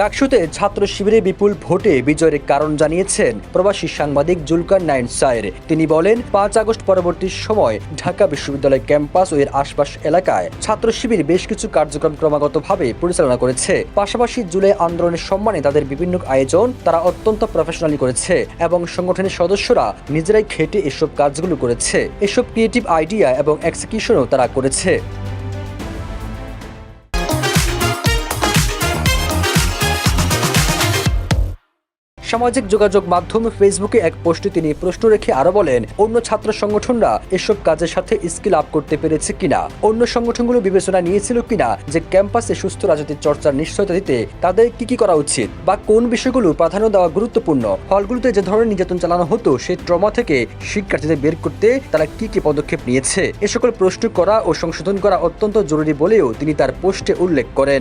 ডাকসুতে ছাত্র শিবিরে বিপুল ভোটে বিজয়ের কারণ জানিয়েছেন প্রবাসী সাংবাদিক জুলকার নাইন সায়ের। তিনি বলেন, পাঁচ আগস্ট পরবর্তী সময় ঢাকা বিশ্ববিদ্যালয় ক্যাম্পাস ও এর আশপাশ এলাকায় ছাত্র শিবির বেশ কিছু কার্যক্রম ক্রমাগতভাবে পরিচালনা করেছে। পাশাপাশি জুলাই আন্দোলনের সম্মানে তাদের বিভিন্ন আয়োজন তারা অত্যন্ত প্রফেশনালি করেছে এবং সংগঠনের সদস্যরা নিজেরাই খেটে এসব কাজগুলো করেছে। এসব ক্রিয়েটিভ আইডিয়া এবং এক্সিকিউশনও তারা করেছে। সামাজিক যোগাযোগ মাধ্যম ফেসবুকে এক পোস্টে তিনি প্রশ্ন রেখে আরও বলেন, অন্য ছাত্র সংগঠনরা এসব কাজের সাথে স্কিল আপ করতে পেরেছে কিনা? অন্য সংগঠনগুলো বিবেচনা নিয়েছিল কিনা যে ক্যাম্পাসে সুস্থ রাজনীতির চর্চার নিশ্চয়তা দিতে তাদের কি কি করা উচিত বা কোন বিষয়গুলো প্রাধান্য দেওয়া গুরুত্বপূর্ণ? হলগুলোতে যে ধরনের নির্যাতন চালানো হতো সেই ট্রমা থেকে শিক্ষার্থীদের বের করতে তারা কি কি পদক্ষেপ নিয়েছে? এ সকল প্রশ্ন করা ও সংশোধন করা অত্যন্ত জরুরি বলেও তিনি তার পোস্টে উল্লেখ করেন।